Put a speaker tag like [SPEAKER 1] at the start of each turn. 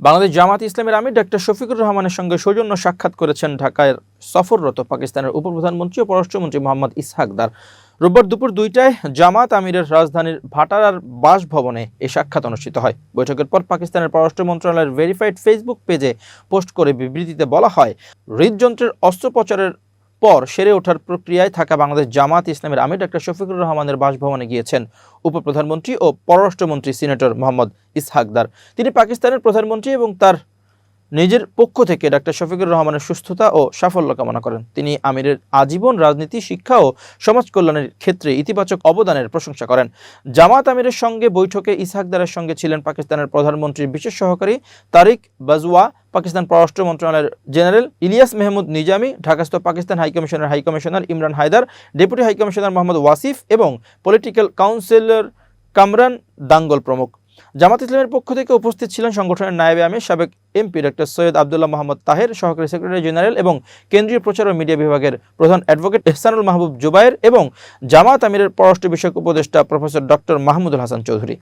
[SPEAKER 1] বাংলাদেশ জামাত ইসলামের আমির ডাক্তার শফিকুর রহমানের সঙ্গে সৌজন্য সাক্ষাৎ করেছেন ঢাকায় সফররত পাকিস্তানের উপপ্রধানমন্ত্রী ও পররাষ্ট্রমন্ত্রী মোহাম্মদ ইসহাকদার রোববার দুপুর দুইটায় জামাত আমিরের রাজধানীর ভাটারার বাসভবনে এ সাক্ষাৎ অনুষ্ঠিত হয়। বৈঠকের পর পাকিস্তানের পররাষ্ট্র মন্ত্রণালয়ের ভেরিফাইড ফেসবুক পেজে পোস্ট করে বিবৃতিতে বলা হয়, হৃদযন্ত্রের অস্ত্রোপচারের পর সেরে ওঠার প্রক্রিয়ায় থাকা বাংলাদেশ জামাত ইসলামের আমির ডাক্তার শফিকুর রহমানের বাসভবনে গিয়েছেন উপপ্রধানমন্ত্রী ও পররাষ্ট্রমন্ত্রী সিনেটর মোহাম্মদ ইসহাকদার। তিনি পাকিস্তানের প্রধানমন্ত্রী এবং তার নিজের পক্ষ থেকে ডাক্তার শফিকুর রহমানের সুস্থতা ও সাফল্য কামনা করেন। তিনি আমিরের আজীবন রাজনীতি, শিক্ষা ও সমাজ কল্যাণের ক্ষেত্রে ইতিবাচক অবদানের প্রশংসা করেন। জামাত আমিরের সঙ্গে বৈঠকে ইসহাকদারের সঙ্গে ছিলেন পাকিস্তানের প্রধানমন্ত্রীর বিশেষ সহকারী তারিক বাজওয়া, পাকিস্তান পররাষ্ট্র মন্ত্রণালয়ের জেনারেল ইলিয়াস মেহমুদ নিজামি, ঢাকাস্থ Pakistan হাইকমিশনের high commissioner Imran Haider, deputy high commissioner Mohammad Wasif এবং পলিটিক্যাল কাউন্সিলর কামরান দাঙ্গল প্রমুখ। জামাত ইসলামের পক্ষ থেকে উপস্থিত ছিলেন সংগঠনের নায়েবে আমির, সাবেক এমপি ডক্টর সৈয়দ আবদুল্লাহ মোহাম্মদ তাহের, সহকারী সেক্রেটারি জেনারেল এবং কেন্দ্রীয় প্রচার ও মিডিয়া বিভাগের প্রধান অ্যাডভোকেট এহসানুল মাহবুব জুবায়ের এবং জামাত আমিরের পররাষ্ট্র বিষয়ক উপদেষ্টা প্রফেসর ডক্টর মাহমুদুল হাসান চৌধুরী।